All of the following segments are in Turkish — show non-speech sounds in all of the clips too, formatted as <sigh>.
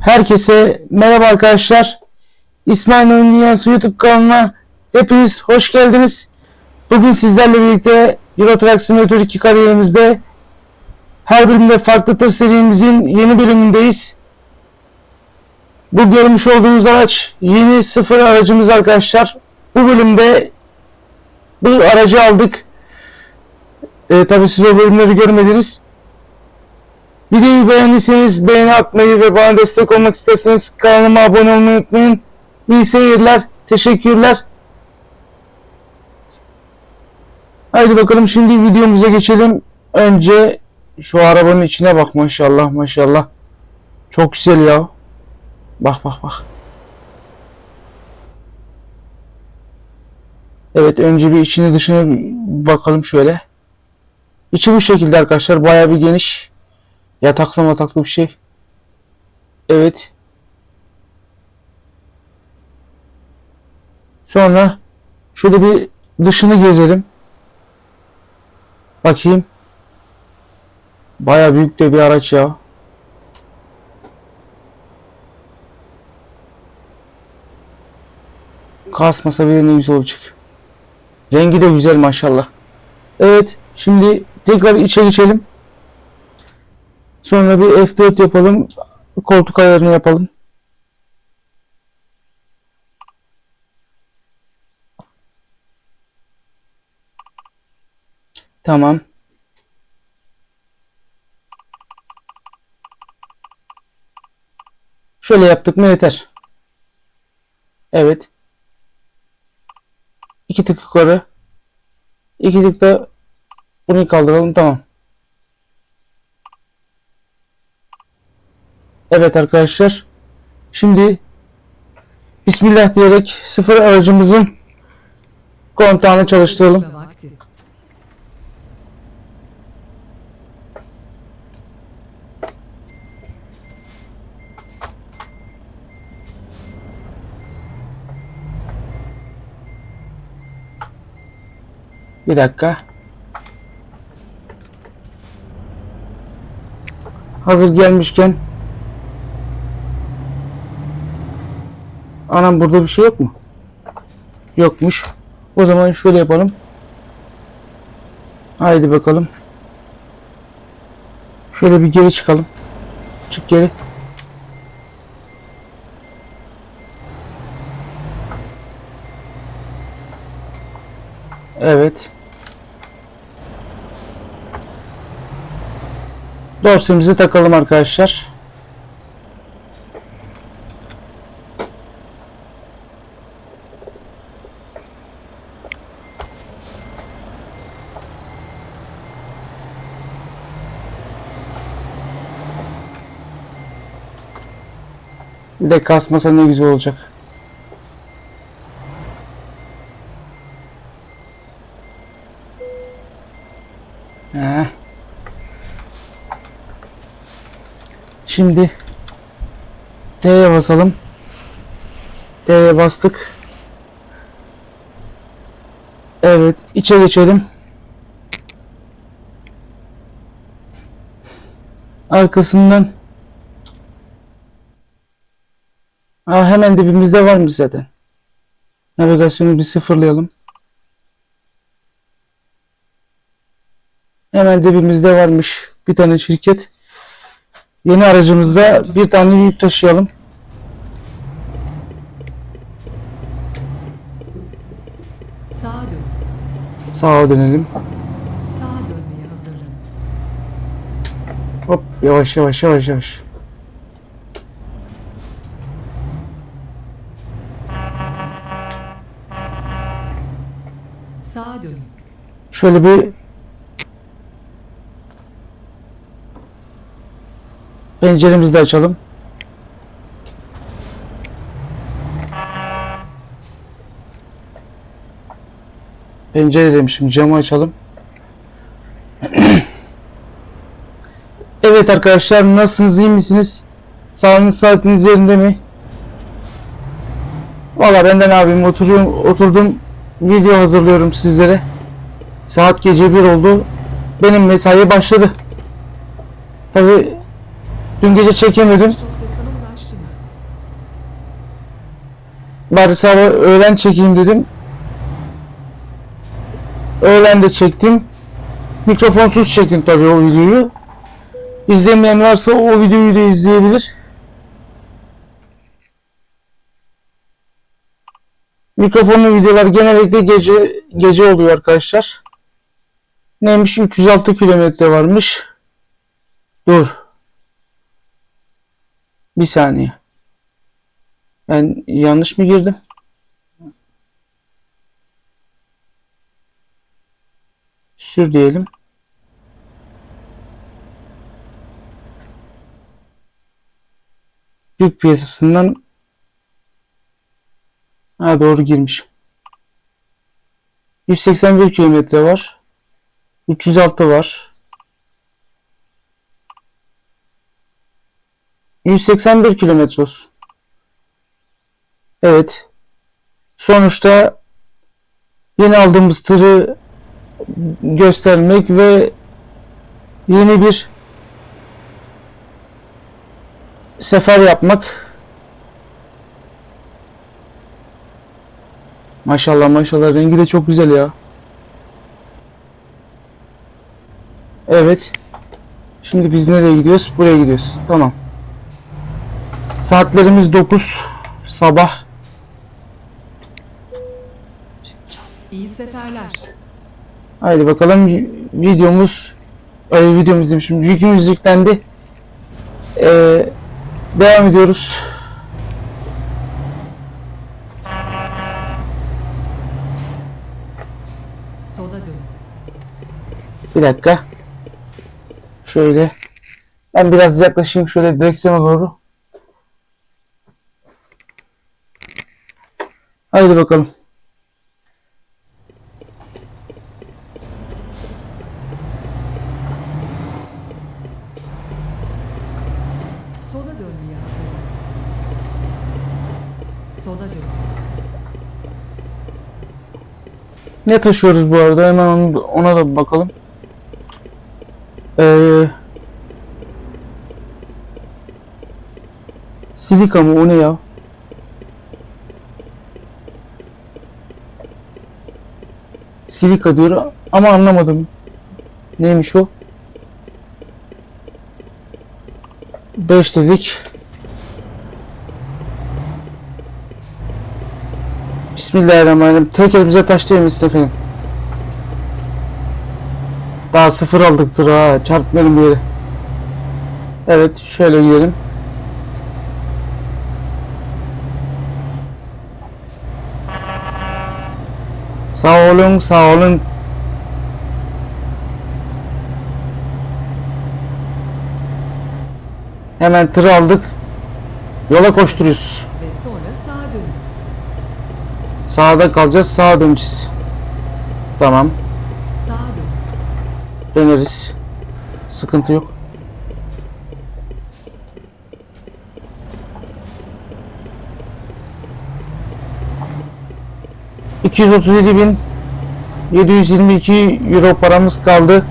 Herkese merhaba arkadaşlar. İsmail Oyun Dünyası YouTube kanalına hepiniz hoş geldiniz. Bugün sizlerle birlikte Euro Truck Simulator 2 kariyerimizde her bölümde farklı tır serimizin yeni bölümündeyiz. Bu görmüş olduğunuz araç yeni sıfır aracımız arkadaşlar. Bu bölümde bu aracı aldık. Ee, tabii siz o bölümleri görmediniz. Videoyu beğendiyseniz beğeni atmayı ve bana destek olmak isterseniz kanalıma abone olmayı unutmayın. İyi seyirler. Teşekkürler. Haydi bakalım şimdi videomuza geçelim. Önce şu arabanın içine bak maşallah maşallah. Çok güzel ya. Bak bak bak. Evet önce bir içini dışını bakalım şöyle. İçi bu şekilde arkadaşlar. Bayağı bir geniş. Yataklı mataklı bir şey. Evet. Sonra şöyle bir dışını gezelim. Bakayım. Baya büyük de bir araç ya. Kasmasa bile ne güzel olacak. Rengi de güzel maşallah. Evet. Şimdi tekrar içe geçelim. Sonra bir F4 yapalım. Koltuk ayarını yapalım. Tamam. Şöyle yaptık mı yeter. Evet. İki tık yukarı. İki tık da bunu kaldıralım. Tamam. Evet arkadaşlar. Şimdi Bismillah diyerek sıfır aracımızın kontağını çalıştıralım. Bir dakika. Hazır gelmişken Anam burada bir şey yok mu? Yokmuş. O zaman şöyle yapalım. Haydi bakalım. Şöyle bir geri çıkalım. Çık geri. Evet. Dorsemizi takalım arkadaşlar. Bir de kasmasa ne güzel olacak. Heh. Şimdi T'ye basalım. T'ye bastık. Evet, içe geçelim. Arkasından Aa, hemen dibimizde var mı zaten? Navigasyonu bir sıfırlayalım. Hemen dibimizde varmış bir tane şirket. Yeni aracımızda bir tane yük taşıyalım. Sağa dön. Sağa dönelim. Sağa dönmeye hazırlanın. Hop yavaş yavaş yavaş yavaş. Şöyle bir penceremizi de açalım. Pencere demişim camı açalım. <clears throat> evet arkadaşlar nasılsınız iyi misiniz? Sağlığınız saatiniz yerinde mi? Valla benden abim oturuyorum oturdum video hazırlıyorum sizlere. Saat gece 1 oldu. Benim mesai başladı. Tabi dün gece çekemedim. Bari sabah öğlen çekeyim dedim. Öğlen de çektim. Mikrofonsuz çektim tabii o videoyu. İzlemeyen varsa o videoyu da izleyebilir. Mikrofonlu videolar genellikle gece gece oluyor arkadaşlar. Neymiş 306 kilometre varmış. Dur. Bir saniye. Ben yanlış mı girdim? Sür diyelim. Türk piyasasından ha doğru girmiş. 181 kilometre var. 306 var. 181 kilometre. Evet. Sonuçta yeni aldığımız tırı göstermek ve yeni bir sefer yapmak. Maşallah maşallah rengi de çok güzel ya. Evet. Şimdi biz nereye gidiyoruz? Buraya gidiyoruz. Tamam. Saatlerimiz 9 sabah. İyi seferler. Haydi bakalım videomuz ay videomuz demişim. Yükümüz yüklendi. Ee, devam ediyoruz. Sola dön. Bir dakika. Şöyle. Ben biraz yaklaşayım şöyle direksiyona doğru. Haydi bakalım. Sola dönmeye hazırlan. Sola dön. Ne taşıyoruz bu arada? Hemen ona da bakalım. Ee, silika mı? O ne ya? Silika diyor ama anlamadım. Neymiş o? 5 dedik. Bismillahirrahmanirrahim. Tek elimize taş değmesin efendim. Daha sıfır aldıktır ha. Çarpmayalım bir yere. Evet şöyle gidelim. Sağ olun sağ olun. Hemen tırı aldık. Yola koşturuyoruz. Ve sonra sağa dön. Sağda kalacağız sağa döneceğiz. Tamam. Döneriz. Sıkıntı yok. ...237.722 euro paramız kaldı.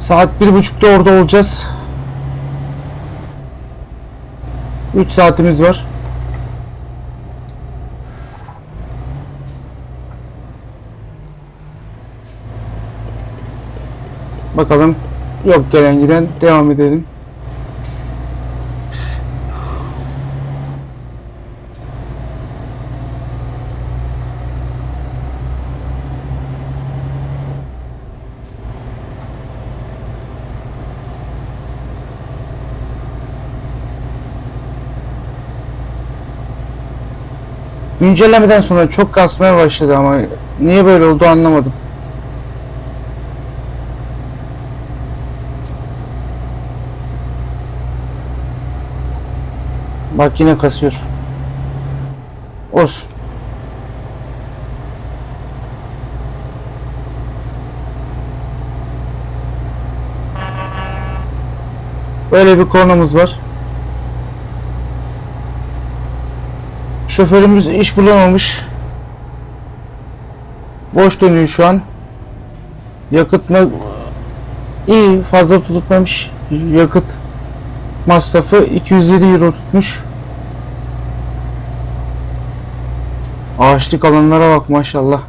Saat bir buçukta orada olacağız. 3 saatimiz var. Bakalım. Yok gelen giden devam edelim. Güncellemeden sonra çok kasmaya başladı ama niye böyle oldu anlamadım. Bak yine kasıyor. Olsun. Böyle bir kornamız var. Şoförümüz iş bulamamış. Boş dönüyor şu an. Yakıt mı İyi fazla tutmamış. Yakıt masrafı 207 euro tutmuş. Ağaçlık alanlara bak maşallah.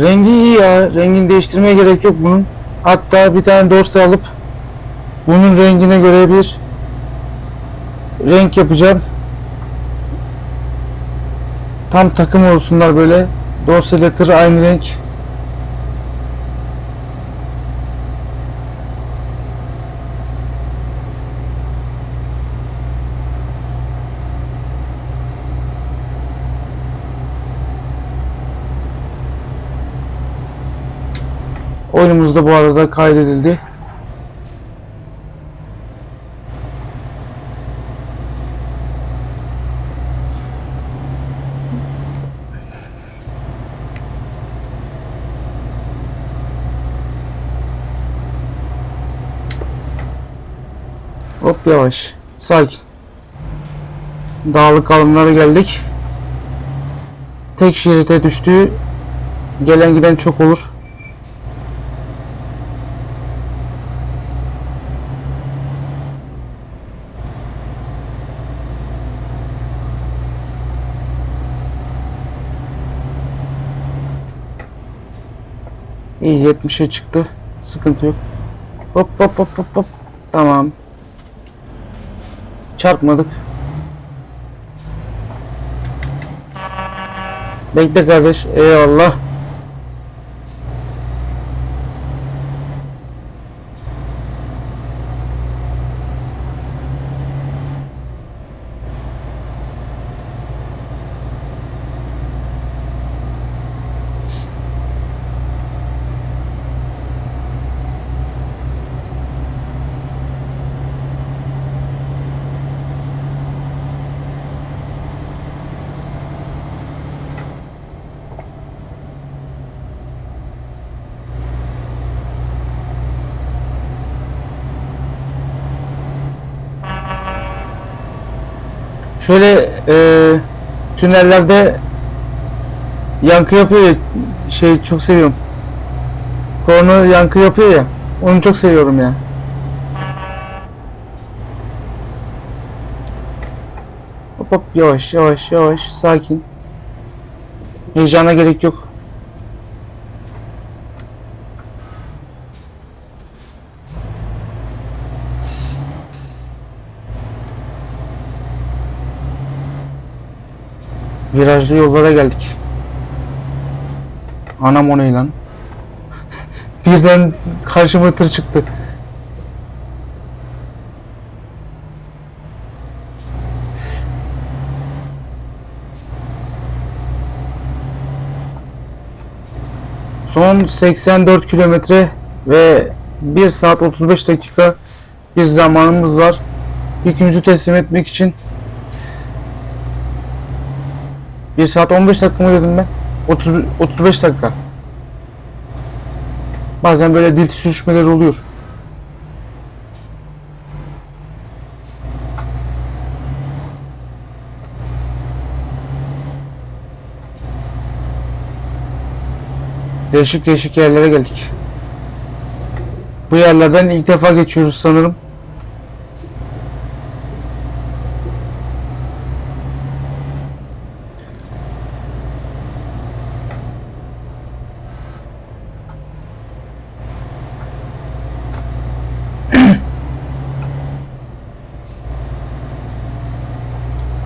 Rengi iyi ya. Rengini değiştirmeye gerek yok bunun. Hatta bir tane dorsa alıp bunun rengine göre bir renk yapacağım. Tam takım olsunlar böyle. Dorsa ile aynı renk. Oyunumuz da bu arada kaydedildi. Hop yavaş. Sakin. Dağlık alanlara geldik. Tek şerite düştüğü gelen giden çok olur. İyi 70'e çıktı. Sıkıntı yok. Hop hop hop hop hop. Tamam. Çarpmadık. Bekle kardeş. Eyvallah. Şöyle e, tünellerde yankı yapıyor ya, şey çok seviyorum. Korna yankı yapıyor ya. Onu çok seviyorum ya. Hop hop yavaş yavaş yavaş sakin. Heyecana gerek yok. Virajlı yollara geldik. Anam o ne lan? Birden karşıma tır çıktı. Son 84 kilometre ve 1 saat 35 dakika bir zamanımız var. Yükümüzü teslim etmek için 1 saat 15 dakika mı dedim ben? 30, 35 dakika. Bazen böyle dil sürüşmeleri oluyor. Değişik değişik yerlere geldik. Bu yerlerden ilk defa geçiyoruz sanırım.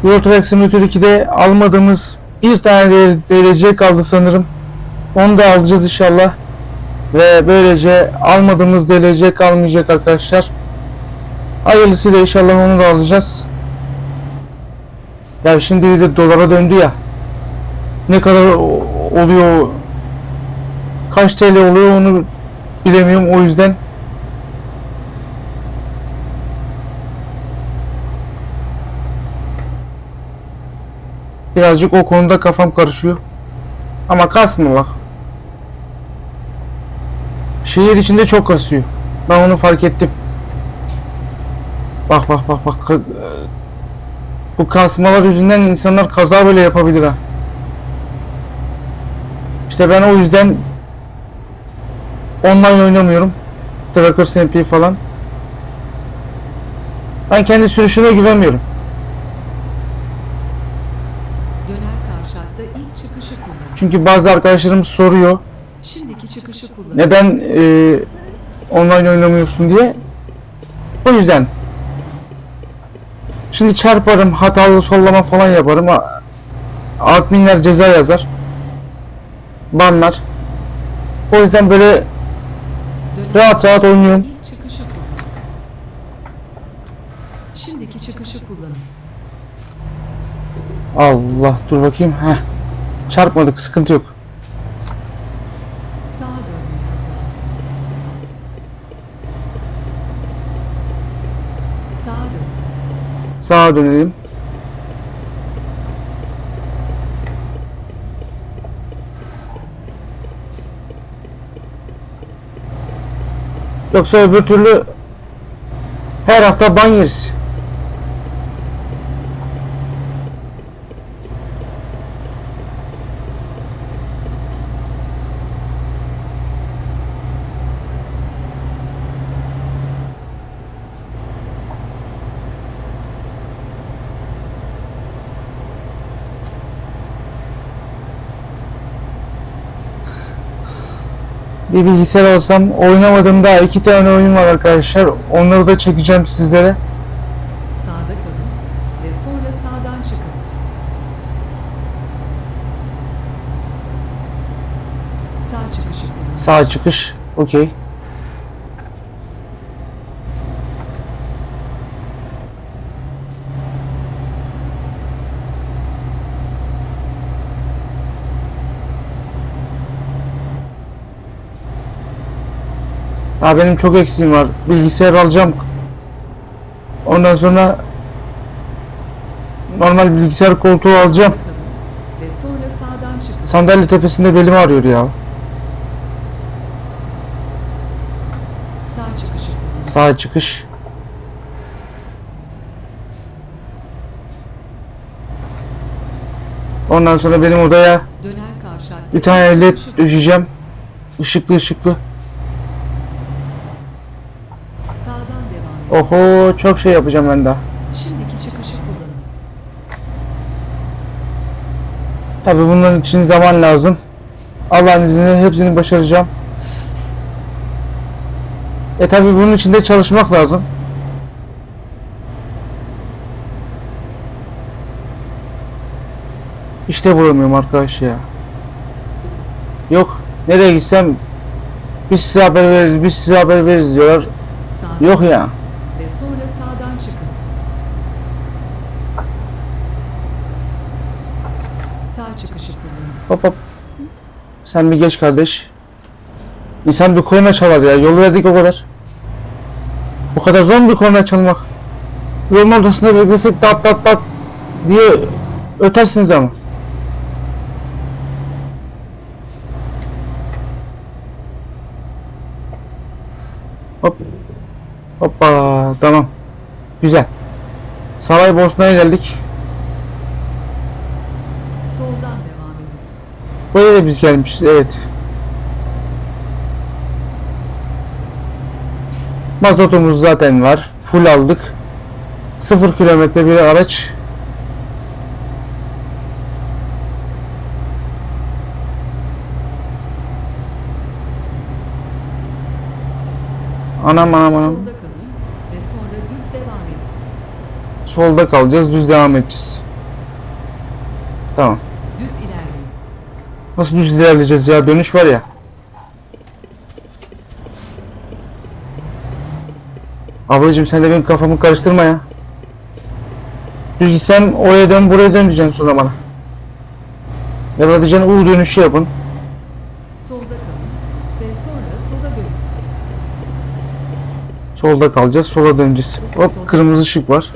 Euro Truck Simulator 2'de almadığımız bir tane DLC kaldı sanırım. Onu da alacağız inşallah. Ve böylece almadığımız DLC kalmayacak arkadaşlar. Hayırlısıyla inşallah onu da alacağız. Ya şimdi bir de dolara döndü ya. Ne kadar oluyor kaç TL oluyor onu bilemiyorum o yüzden Birazcık o konuda kafam karışıyor. Ama kasmıyor bak. Şehir içinde çok kasıyor. Ben onu fark ettim. Bak bak bak bak. Bu kasmalar yüzünden insanlar kaza bile yapabilir ha. İşte ben o yüzden online oynamıyorum. Trackers MP falan. Ben kendi sürüşüme güvenmiyorum. Döner kavşakta ilk çıkışı kullanın. Çünkü bazı arkadaşlarım soruyor Şimdiki çıkışı kullanın. neden e, online oynamıyorsun diye. O yüzden. Şimdi çarparım, hatalı sollama falan yaparım. Adminler ceza yazar. Banlar. O yüzden böyle Döner rahat rahat oynuyorum. Şimdiki çıkışı kullanın. Allah dur bakayım. Heh. Çarpmadık sıkıntı yok. Sağa dönmeye hazırlanın. Sağa dönün. Sağa dönelim. Yoksa öbür türlü her hafta ban yeriz. Bir bilgisayar alsam oynamadığım daha iki tane oyun var arkadaşlar. Onları da çekeceğim sizlere. Sağda kalın ve sonra sağdan çıkın. Sağ çıkışı. Sağ çıkış. Okey. Daha benim çok eksiğim var. Bilgisayar alacağım. Ondan sonra normal bilgisayar koltuğu alacağım. Ve sonra sağdan çıkın. Sandalye tepesinde belimi ağrıyor ya. Sağ çıkışı. Sağ çıkış. Ondan sonra benim odaya bir tane led düşeceğim. Işıklı ışıklı. Sağdan devam edin. Oho çok şey yapacağım ben daha. Şimdiki çıkışı kullanın. Tabi bunların için zaman lazım. Allah'ın izniyle hepsini başaracağım. E tabi bunun için de çalışmak lazım. İşte bulamıyorum arkadaş ya. Yok. Nereye gitsem biz size haber veririz, biz size haber veririz diyorlar. Yok ya. ve sonra sağdan çıkın. Sağ çıkışı kullanın. Hop hop. Sen bir geç kardeş. İnsan bir korna çalar ya. Yol verdik o kadar. Bu kadar zor mu bir korna çalmak? Yolun ortasında beklesek dat dat dat diye ötersiniz ama. Hop. Hoppa tamam. Güzel. Saray Bosna'ya geldik. Soldan devam edin. Buraya da biz gelmişiz evet. Mazotumuz zaten var. Full aldık. 0 kilometre bir araç. Anam anam anam. Solda kalın ve sonra düz devam edin. Solda kalacağız. Düz devam edeceğiz. Tamam. Nasıl düz ilerleyeceğiz ya? Dönüş var ya. Ablacım sen de benim kafamı karıştırma ya. Düz gitsem oraya dön buraya dön diyeceksin sonra bana. Ya da diyeceksin U dönüşü yapın. Solda kalın ve sonra sola dönün. Solda kalacağız sola döneceğiz. Hop kırmızı ışık var.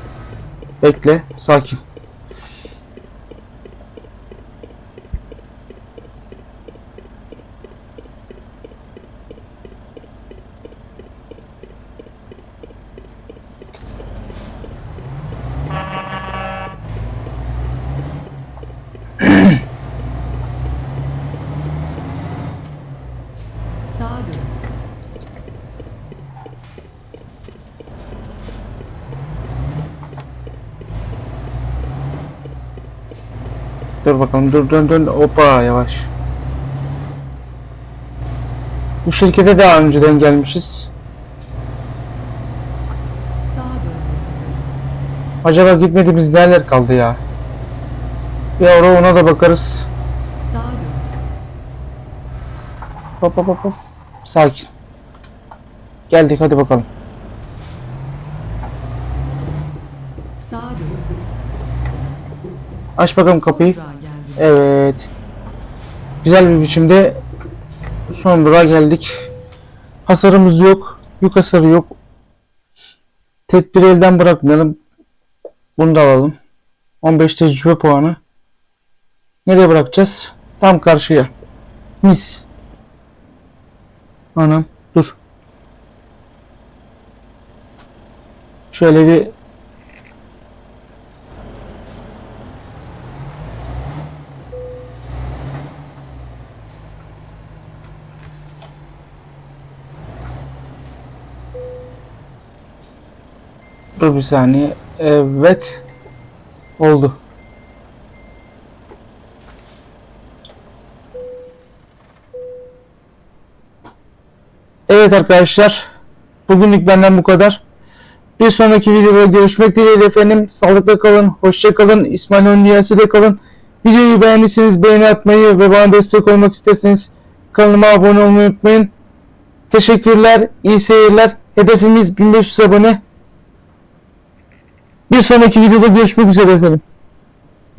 Bekle sakin. Dur bakalım dur dön dön hoppa yavaş. Bu şirkete daha önceden gelmişiz. Acaba gitmediğimiz neler kaldı ya? Bir ara ona da bakarız. Hop hop hop hop. Sakin. Geldik hadi bakalım. Aç bakalım kapıyı. Evet. Güzel bir biçimde son durağa geldik. Hasarımız yok. Yük hasarı yok. Tedbiri elden bırakmayalım. Bunu da alalım. 15 tecrübe puanı. Nereye bırakacağız? Tam karşıya. Mis. Anam dur. Şöyle bir Dur bir saniye. Evet. Oldu. Evet arkadaşlar. Bugünlük benden bu kadar. Bir sonraki videoda görüşmek dileğiyle efendim. Sağlıkla kalın. Hoşça kalın. İsmail Öndiyası kalın. Videoyu beğendiyseniz beğeni atmayı ve bana destek olmak isterseniz kanalıma abone olmayı unutmayın. Teşekkürler. iyi seyirler. Hedefimiz 1500 abone. Bir sonraki videoda görüşmek üzere efendim.